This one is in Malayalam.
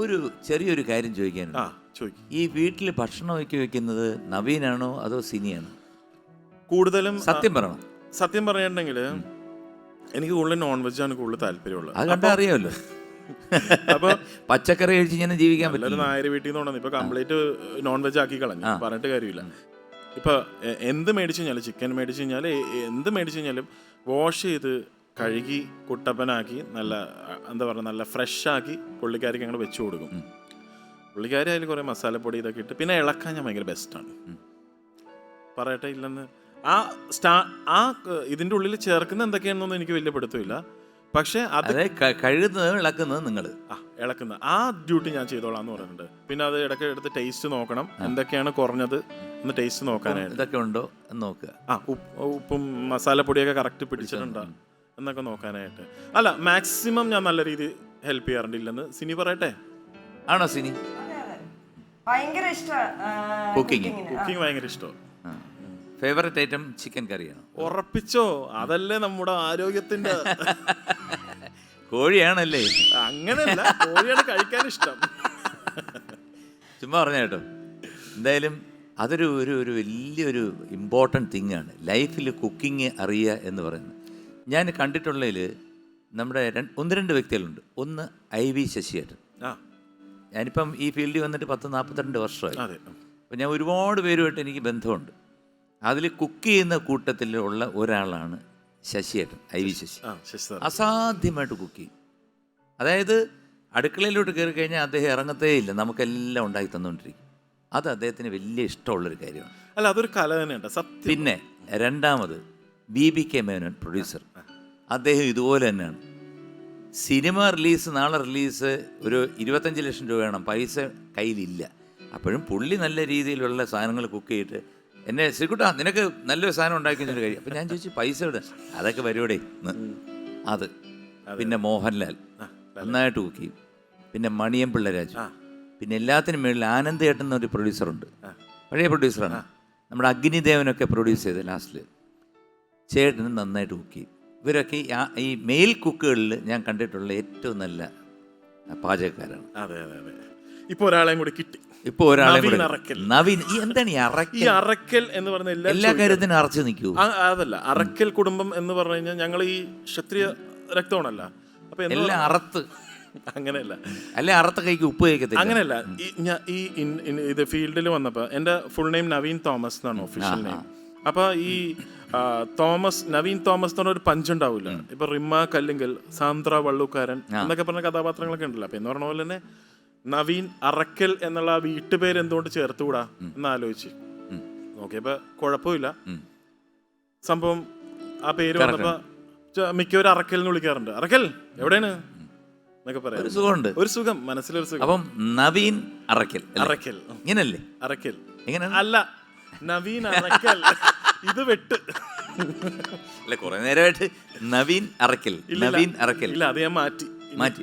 ഒരു ചെറിയൊരു കാര്യം ചോദിക്കാനുണ്ട്. ആ ചോദിക്കും. ഈ വീട്ടിൽ ഭക്ഷണം ഒക്കെ വെക്കുന്നത് നവീനാണോ അതോ സിനിയാണോ കൂടുതലും സത്യം പറയണം. സത്യം പറയണ്ടെങ്കിൽ എനിക്ക് കൂടുതൽ നോൺ വെജ് ആണ് കൂടുതൽ താല്പര്യമുള്ളത്. അത് കണ്ടാ അറിയാമല്ലോ. അപ്പൊ പച്ചക്കറി കഴിച്ച് ഇങ്ങനെ ജീവിക്കാൻ പറ്റില്ല. നായർ വീട്ടിൽ നിന്ന് കൊണ്ടുവന്നു ഇപ്പൊ കംപ്ലീറ്റ് നോൺ വെജ് ആക്കി കളഞ്ഞു. പറഞ്ഞിട്ട് കാര്യമില്ല. ഇപ്പൊ എന്ത് മേടിച്ചു കഴിഞ്ഞാലും ചിക്കൻ മേടിച്ചു കഴിഞ്ഞാൽ എന്ത് മേടിച്ചു കഴിഞ്ഞാലും വാഷ് ചെയ്ത് കഴുകി കുട്ടപ്പനാക്കി നല്ല എന്താ പറയുക നല്ല ഫ്രഷാക്കി പുള്ളിക്കാരിക്ക് അങ്ങോട്ട് വെച്ചു കൊടുക്കും. പുള്ളിക്കാരി അതിൽ കുറേ മസാലപ്പൊടി ഇതൊക്കെ ഇട്ട് പിന്നെ ഇളക്കാൻ ഞാൻ ഭയങ്കര ബെസ്റ്റാണ് പറയട്ടെ ഇല്ലെന്ന്. ആ സ്റ്റാ ആ ഇതിന്റെ ഇതിന്റെ ഉള്ളിൽ ചേർക്കുന്ന എന്തൊക്കെയാണെന്നൊന്നും എനിക്ക് വലിയ പിടുത്തമില്ല. പക്ഷേ അത് കഴുകുന്നത് ഇളക്കുന്നത് നിങ്ങൾ ആ ഇളക്കുന്നത് ആ ഡ്യൂട്ടി ഞാൻ ചെയ്തോളാം എന്ന് പറഞ്ഞിട്ടുണ്ട് പിന്നെ അത് ഇടയ്ക്ക് എടുത്ത് ടേസ്റ്റ് നോക്കണം. എന്തൊക്കെയാണ് കുറഞ്ഞത് ഒന്ന് ടേസ്റ്റ് നോക്കാനായിട്ട്. ഇതൊക്കെ ഉണ്ടോ? എന്ന് നോക്കുക. ആ ഉപ്പും മസാലപ്പൊടിയൊക്കെ കറക്റ്റ് പിടിച്ചിട്ടുണ്ടോ. എന്നൊക്കെ നോക്കാനായിട്ട്. അല്ല മാക്സിമം ഞാൻ നല്ല രീതിയിൽ ഹെൽപ്പ് ചെയ്യാറുണ്ട് ഇല്ലെന്ന് സിനി പറയട്ടെ? ആണോ സിനി. ഭയങ്കര ഇഷ്ടമാണ് കുക്കിംഗ് കുക്കിംഗ് ഭയങ്കര ഇഷ്ടം ഫേവററ്റ് ഐറ്റം ചിക്കൻ കറിയാണ് ഉറപ്പിച്ചോ? അതല്ലേ നമ്മുടെ ആരോഗ്യത്തിന്റെ കോഴിയാണല്ലേ? അങ്ങനെയല്ല കോഴിയാണ് കഴിക്കാൻ ഇഷ്ടം. ചുമ്മാ പറഞ്ഞ കേട്ടോ. എന്തായാലും അതൊരു ഒരു ഒരു വലിയൊരു ഇമ്പോർട്ടന്റ് തിങ്ങാണ് ലൈഫിൽ കുക്കിംഗ് അറിയുക എന്ന് പറയുന്നത്. ഞാൻ കണ്ടിട്ടുള്ളതിൽ നമ്മുടെ ഒന്ന് രണ്ട് വ്യക്തികളുണ്ട്. ഒന്ന് ഐ വി ശശിയേട്ടൻ. ഞാനിപ്പം ഈ ഫീൽഡിൽ വന്നിട്ട് പത്ത് നാൽപ്പത്തിരണ്ട് വർഷമായി. അപ്പം ഞാൻ ഒരുപാട് പേരുമായിട്ട് എനിക്ക് ബന്ധമുണ്ട്. അതിൽ കുക്ക് ചെയ്യുന്ന കൂട്ടത്തിലുള്ള ഒരാളാണ് ശശിയേട്ടൻ ഐ വി ശശി. അസാധ്യമായിട്ട് കുക്ക് ചെയ്യും. അതായത് അടുക്കളയിലോട്ട് കയറി കഴിഞ്ഞാൽ അദ്ദേഹം ഇറങ്ങത്തേ ഇല്ല നമുക്കെല്ലാം ഉണ്ടാക്കി തന്നുകൊണ്ടിരിക്കും. അത് അദ്ദേഹത്തിന് വലിയ ഇഷ്ടമുള്ളൊരു കാര്യമാണ്. അല്ല അതൊരു കല തന്നെയുണ്ട്. പിന്നെ രണ്ടാമത് B B K Menon producer. അദ്ദേഹം ഇതുപോലെ തന്നെയാണ്. സിനിമ റിലീസ് നാളെ റിലീസ് ഒരു ഇരുപത്തഞ്ച് ലക്ഷം രൂപ വേണം. പൈസ കയ്യിലില്ല. അപ്പോഴും പുള്ളി നല്ല രീതിയിലുള്ള സാധനങ്ങൾ കുക്ക് ചെയ്തിട്ട് എന്നെ ശ്രീകുട്ടാ നിനക്ക് നല്ലൊരു സാധനം ഉണ്ടാക്കി കഴിയും കാര്യം. അപ്പം ഞാൻ ചോദിച്ചു പൈസ ഇവിടെ അതൊക്കെ വരുവിടെ അത്. പിന്നെ മോഹൻലാൽ. നന്നായിട്ട് കുക്ക് ചെയ്യും. പിന്നെ മണിയം പിള്ളരാജ് പിന്നെ എല്ലാത്തിനും മേളിൽ ആനന്ദ് ഏട്ടൻ എന്നൊരു പ്രൊഡ്യൂസറുണ്ട് പഴയ പ്രൊഡ്യൂസറാണ് നമ്മുടെ അഗ്നിദേവനൊക്കെ പ്രൊഡ്യൂസ് ചെയ്ത് ലാസ്റ്റിൽ ചേട്ടനും നന്നായിട്ട് കുക്ക് ചെയ്യും. ഇവരൊക്കെ ഈ മെയിൽ കുക്കുകളിൽ ഞാൻ കണ്ടിട്ടുള്ള ഏറ്റവും നല്ല പാചകക്കാരാണ്. അതെ അതെ അതെ. ഇപ്പൊ ഒരാളെയും കൂടി കിട്ടി. ഇപ്പോൾ ഒരാളെ നവീൻ എന്താണ് അറക്കൽ. ഈ എന്താണ് ഈ അറക്കൽ? അറക്കൽ എന്ന് പറഞ്ഞ എല്ലാ എല്ലാ കാര്യത്തിനും അറച്ചു നിൽക്കൂ അതല്ല. അറക്കൽ കുടുംബം എന്ന് പറഞ്ഞു കഴിഞ്ഞാൽ ഞങ്ങൾ ഈ ക്ഷത്രിയ രക്തമാണല്ല. അപ്പൊ എല്ലാം അറത്ത്. അങ്ങനെയല്ല. അല്ല അറുത്ത കൈക്ക് ഉപ്പ് കഴിക്കത്തില്ല അങ്ങനെയല്ല. ഈ ഇത് ഫീൽഡിൽ വന്നപ്പോൾ എന്റെ ഫുൾ നെയിം നവീൻ തോമസ് എന്നാണ് ഒഫീഷ്യൽ നെയിം അപ്പൊ ഈ തോമസ് നവീൻ തോമസ് എന്ന് പറഞ്ഞ ഒരു പഞ്ച് ഉണ്ടാവില്ല ഇപ്പൊ റിമ്മ കല്ലിങ്കൽ സാന്ദ്ര വള്ളൂക്കാരൻ എന്നൊക്കെ പറഞ്ഞ കഥാപാത്രങ്ങളൊക്കെ ഉണ്ടല്ലോ. അപ്പൊ എന്ന് പറഞ്ഞ പോലെ തന്നെ നവീൻ അറക്കൽ എന്നുള്ള ആ വീട്ടുപേര് എന്തുകൊണ്ട് ചേർത്തുകൂടാ എന്ന് ആലോചിച്ച്. നോക്കിയപ്പോ കുഴപ്പമില്ല. സംഭവം ആ പേര് വന്നപ്പോ മിക്കവരും അറക്കൽ എന്ന് വിളിക്കാറുണ്ട്. അറക്കൽ എവിടെയാണ്? എന്നൊക്കെ പറയാം. ഒരു സുഖമുണ്ട്. ഒരു സുഖം മനസ്സിലൊരു സുഖം. അപ്പം നവീൻ അറക്കൽ? അറക്കൽ. ഇങ്ങനല്ലേ? അറക്കൽ. എങ്ങനെയാണ് അല്ല നവീൻ അറക്കൽ ഇത് വെട്ട് അല്ല കുറെ നേരമായിട്ട് നവീൻ അറക്കൽ. നവീൻ അറക്കൽ ഇല്ല അത് ഞാൻ മാറ്റി മാറ്റി.